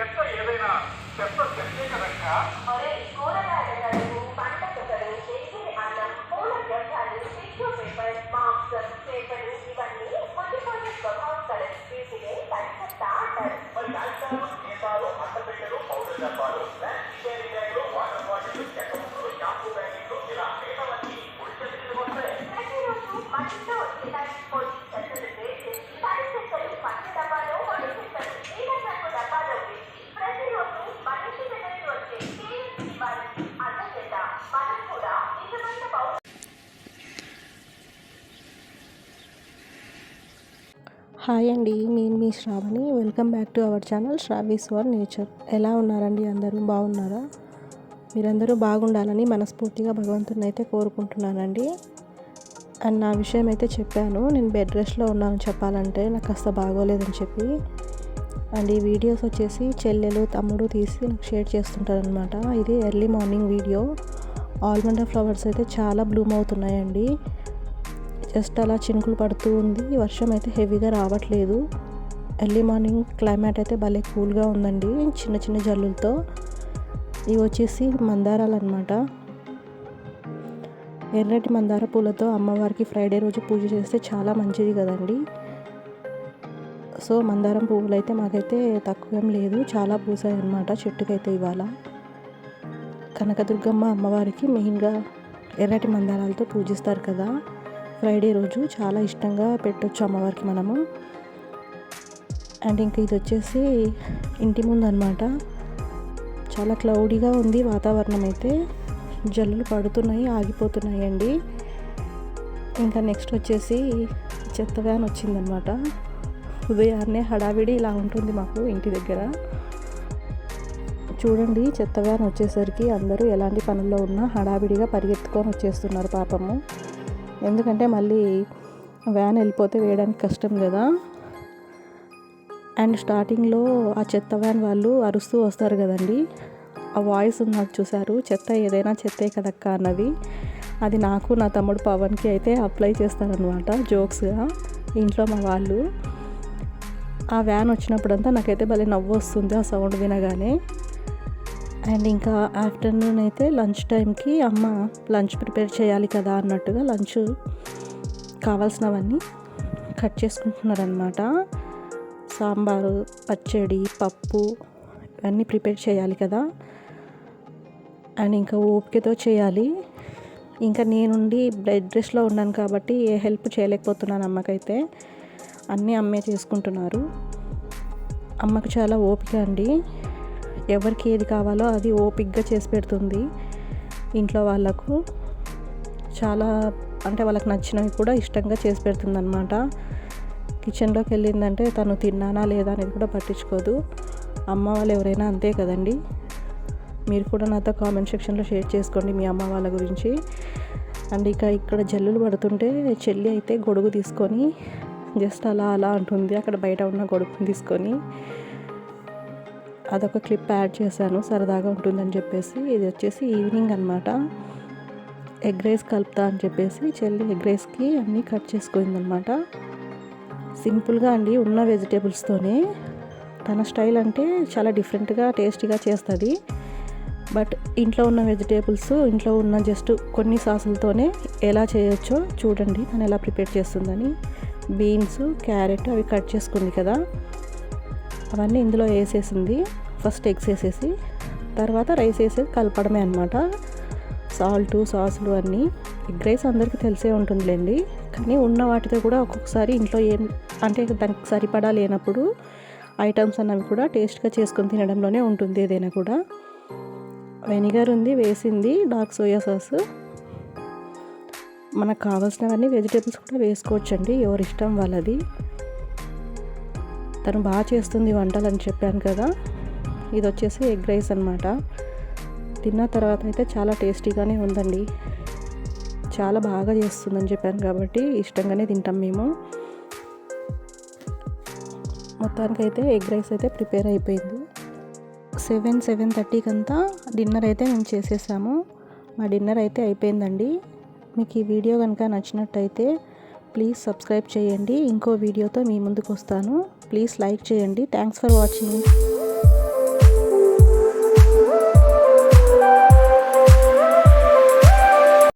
చెత్త ఏదైనా చెత్త చెత్తే కదక్క ఒరే కూరగాయల కడుగు హాయ్ అండి నేను మీ Shravani. Welcome back to our channel Shravi's for nature ఎలా ఉన్నారండి అందరూ? బాగున్నారా? మీరందరూ బాగుండాలని మనస్ఫూర్తిగా భగవంతుని అయితే కోరుకుంటున్నానండి. అండ్ నా విషయం అయితే చెప్పాను. నేను బెడ్ రెస్ట్లో ఉన్నాను చెప్పాలంటే నాకు కాస్త బాగోలేదని చెప్పి. అండ్ ఈ వీడియోస్ వచ్చేసి చెల్లెలు తమ్ముడు తీసి నాకు షేర్ చేస్తుంటారనమాట ఇది ఎర్లీ మార్నింగ్ వీడియో ఆల్మండా ఫ్లవర్స్ అయితే చాలా బ్లూమ్ అవుతున్నాయండి. జస్ట్ అలా చినుకులు పడుతూ ఉంది. వర్షం అయితే హెవీగా రావట్లేదు. ఎర్లీ మార్నింగ్ క్లైమేట్ అయితే భలే కూల్గా ఉందండి. చిన్న చిన్న జల్లులతో ఇవి వచ్చేసి మందారాలు అనమాట ఎర్రటి మందార పూలతో అమ్మవారికి ఫ్రైడే రోజు పూజ చేస్తే చాలా మంచిది కదండి. సో మందారం పువ్వులు అయితే మాకైతే తక్కువేం లేదు. చాలా పూసాయి అనమాట చెట్టుకైతే ఇవాళ. కనకదుర్గమ్మ అమ్మవారికి మెయిన్గా ఎర్రటి మందారాలతో పూజిస్తారు కదా. ఫ్రైడే రోజు చాలా ఇష్టంగా పెట్టొచ్చు అమ్మవారికి మనము. అండ్ ఇంకా ఇది వచ్చేసి ఇంటి ముందు అనమాట చాలా క్లౌడీగా ఉంది వాతావరణం అయితే. జల్లులు పడుతున్నాయి ఆగిపోతున్నాయి అండి. ఇంకా నెక్స్ట్ వచ్చేసి చెత్త వ్యాన్ వచ్చిందనమాట ఉదయాన్నే హడావిడి ఇలా ఉంటుంది మాకు ఇంటి దగ్గర. చూడండి చెత్త వ్యాన్ వచ్చేసరికి అందరూ ఎలాంటి పనుల్లో ఉన్నా హడావిడిగా పరిగెత్తుకొని వచ్చేస్తున్నారు పాపము. ఎందుకంటే మళ్ళీ వ్యాన్ వెళ్ళిపోతే వేయడానికి కష్టం కదా. అండ్ స్టార్టింగ్లో ఆ చెత్త వ్యాన్ వాళ్ళు అరుస్తూ వస్తారు కదండి. ఆ వాయిస్ నాకు చూశారు చెత్త ఏదైనా చెత్తే కదక్క అన్నది. అది నాకు నా తమ్ముడు పవన్కి అయితే అప్లై చేస్తారనమాట జోక్స్గా ఇంట్లో మా వాళ్ళు. ఆ వ్యాన్ వచ్చినప్పుడంతా నాకైతే భలే నవ్వు వస్తుంది ఆ సౌండ్ వినగానే. అండ్ ఇంకా ఆఫ్టర్నూన్ అయితే లంచ్ టైంకి అమ్మ లంచ్ ప్రిపేర్ చేయాలి కదా అన్నట్టుగా లంచ్ కావాల్సినవన్నీ కట్ చేసుకుంటున్నారనమాట సాంబారు పచ్చడి పప్పు ఇవన్నీ ప్రిపేర్ చేయాలి కదా. అండ్ ఇంకా ఓపికతో చేయాలి. ఇంకా నేనుండి బ్లడ్ రెస్ట్లో ఉన్నాను కాబట్టి ఏ హెల్ప్ చేయలేకపోతున్నాను అమ్మకైతే. అన్నీ అమ్మే చేసుకుంటున్నారు. అమ్మకు చాలా ఓపిక అండి. ఎవరికి ఏది కావాలో అది ఓపిక్గా చేసి పెడుతుంది. ఇంట్లో వాళ్ళకు చాలా అంటే వాళ్ళకి నచ్చినవి కూడా ఇష్టంగా చేసి పెడుతుంది అనమాట కిచెన్లోకి వెళ్ళిందంటే తను తిన్నానా లేదా అనేది కూడా పట్టించుకోదు. అమ్మ వాళ్ళు ఎవరైనా అంతే కదండి. మీరు కూడా నాతో కామెంట్ సెక్షన్లో షేర్ చేసుకోండి మీ అమ్మ వాళ్ళ గురించి. అండ్ ఇక ఇక్కడ జల్లులు పడుతుంటే చెల్లి అయితే గొడుగు తీసుకొని జస్ట్ అలా అలా అంటుంది. అక్కడ బయట ఉన్న గొడుగుని తీసుకొని అదొక క్లిప్ యాడ్ చేశాను. సరదాగా ఉంటుందని చెప్పేసి ఇది వచ్చేసి ఈవినింగ్ అనమాట ఎగ్ రైస్ కలుపుతా అని చెప్పేసి చెల్లి ఎగ్ రైస్కి అన్నీ కట్ చేసుకుందనమాట సింపుల్గా అండి ఉన్న వెజిటేబుల్స్తోనే తన స్టైల్ అంటే చాలా డిఫరెంట్గా టేస్టీగా చేస్తుంది. బట్ ఇంట్లో ఉన్న వెజిటేబుల్స్ ఇంట్లో ఉన్న జస్ట్ కొన్ని సాసులతోనే ఎలా చేయొచ్చో చూడండి. తను ఎలా ప్రిపేర్ చేస్తుందని. బీన్స్ క్యారెట్ అవి కట్ చేసుకుంది కదా. అవన్నీ ఇందులో వేసేసింది. ఫస్ట్ ఎగ్స్ వేసేసి తర్వాత రైస్ వేసేసి కలపడమే అనమాట సాల్ట్ సాసులు అన్నీ. ఎగ్ రైస్ అందరికీ తెలిసే ఉంటుందిలేండి. కానీ ఉన్న వాటితో కూడా ఒక్కొక్కసారి ఇంట్లో ఏం అంటే దానికి సరిపడా లేనప్పుడు ఐటమ్స్ అన్నవి కూడా టేస్ట్గా చేసుకొని తినడంలోనే ఉంటుంది ఏదైనా కూడా. వెనిగర్ ఉంది వేసింది డార్క్ సోయా సాస్. మనకు కావాల్సినవన్నీ వెజిటేబుల్స్ కూడా వేసుకోవచ్చండి ఎవరి ఇష్టం వాళ్ళది. తను బాగా చేస్తుంది వంటలు అని చెప్పాను కదా. ఇది వచ్చేసి ఎగ్ రైస్ అనమాట తిన్న తర్వాత అయితే చాలా టేస్టీగానే ఉందండి. చాలా బాగా చేస్తుందని చెప్పాను కాబట్టి ఇష్టంగానే తింటాం మేము. మొత్తానికైతే ఎగ్ రైస్ అయితే ప్రిపేర్ అయిపోయింది. సెవెన్ సెవెన్ థర్టీకి అంతా డిన్నర్ అయితే మేము చేసేసాము. మా డిన్నర్ అయితే అయిపోయిందండి. మీకు ఈ వీడియో కనుక నచ్చినట్టయితే ప్లీజ్ సబ్స్క్రైబ్ చేయండి. ఇంకో వీడియోతో మీ ముందుకు వస్తాను. ప్లీజ్ లైక్ చేయండి. Thanks for watching